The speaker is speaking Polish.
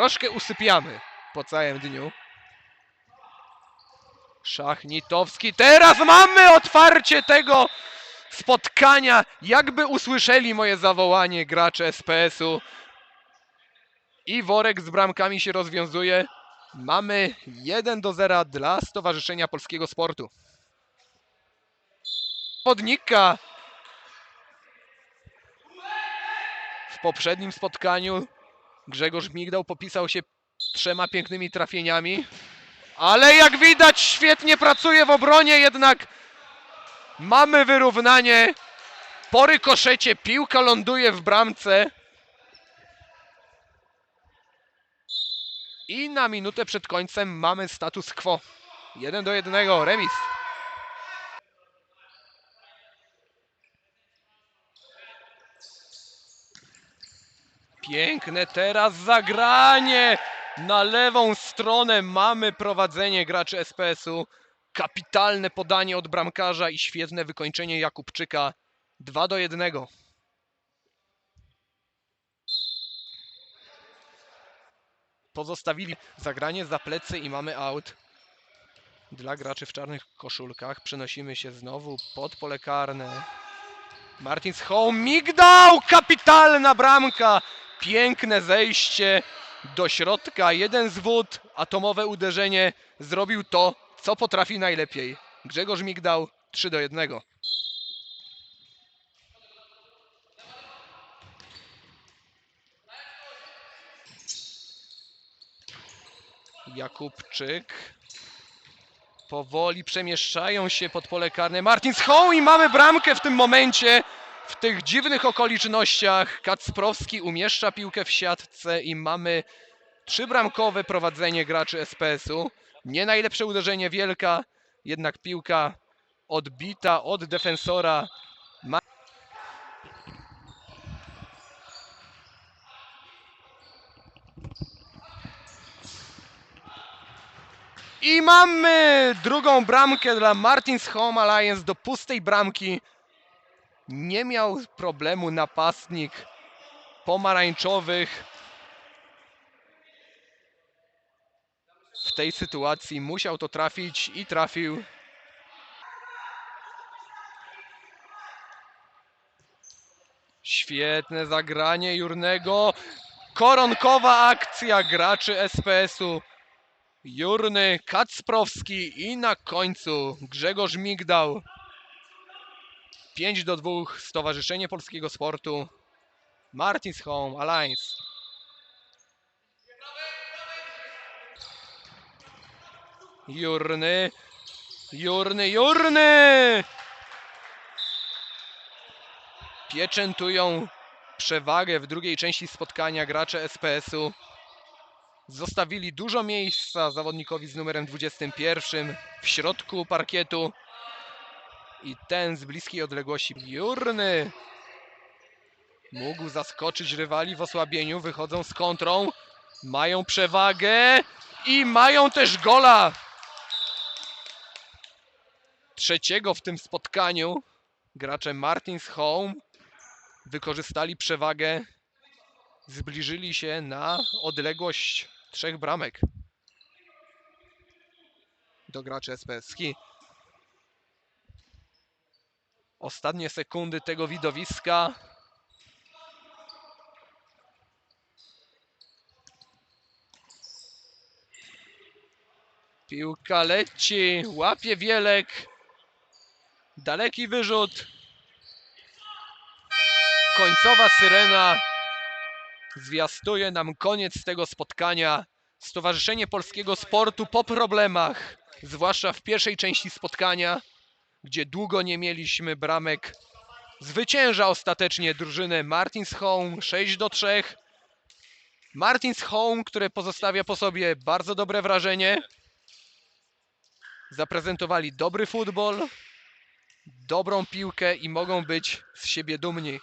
troszkę usypiamy po całym dniu. Szachnitowski. Teraz mamy otwarcie tego spotkania. Jakby usłyszeli moje zawołanie gracze SPS-u. I worek z bramkami się rozwiązuje. Mamy 1 do 0 dla Stowarzyszenia Polskiego Sportu. Podnika w poprzednim spotkaniu Grzegorz Migdał popisał się trzema pięknymi trafieniami. Ale jak widać świetnie pracuje w obronie, jednak mamy wyrównanie. Po rykoszecie piłka ląduje w bramce. I na minutę przed końcem mamy status quo. 1 do 1, remis. Piękne teraz zagranie. Na lewą stronę mamy prowadzenie graczy SPS-u. Kapitalne podanie od bramkarza i świetne wykończenie Jakubczyka. 2 do 1. Pozostawili zagranie za plecy i mamy out. Dla graczy w czarnych koszulkach przenosimy się znowu pod pole karne. Martins Home migdał! Kapitalna bramka! Piękne zejście do środka. Jeden z wód, atomowe uderzenie. Zrobił to, co potrafi najlepiej. Grzegorz Migdał 3 do 1. Jakubczyk. Powoli przemieszczają się pod pole karne. Martin Schoł i mamy bramkę w tym momencie. W tych dziwnych okolicznościach Kacprowski umieszcza piłkę w siatce i mamy trzybramkowe prowadzenie graczy SPS-u. Nie najlepsze uderzenie Wielka, jednak piłka odbita od defensora. I mamy drugą bramkę dla Martins Home Alliance do pustej bramki. Nie miał problemu napastnik pomarańczowych. W tej sytuacji musiał to trafić i trafił. Świetne zagranie Jurnego. Koronkowa akcja graczy SPS-u. Jurny, Kacprowski i na końcu Grzegorz Migdał. 5 do 2 Stowarzyszenie Polskiego Sportu. Martins Home Alliance. Jurny. Jurny, Jurny! Pieczętują przewagę w drugiej części spotkania gracze SPS-u. Zostawili dużo miejsca zawodnikowi z numerem 21 w środku parkietu. I ten z bliskiej odległości Jurny mógł zaskoczyć rywali w osłabieniu. Wychodzą z kontrą. Mają przewagę i mają też gola. Trzeciego w tym spotkaniu gracze Martins Home wykorzystali przewagę. Zbliżyli się na odległość trzech bramek do graczy SPS. Ski. Ostatnie sekundy tego widowiska. Piłka leci, łapie Wielek. Daleki wyrzut. Końcowa syrena zwiastuje nam koniec tego spotkania. Stowarzyszenie Polskiego Sportu po problemach, zwłaszcza w pierwszej części spotkania, gdzie długo nie mieliśmy bramek, zwycięża ostatecznie drużynę Martins Home 6 do 3. Martins Home, które pozostawia po sobie bardzo dobre wrażenie. Zaprezentowali dobry futbol, dobrą piłkę i mogą być z siebie dumni.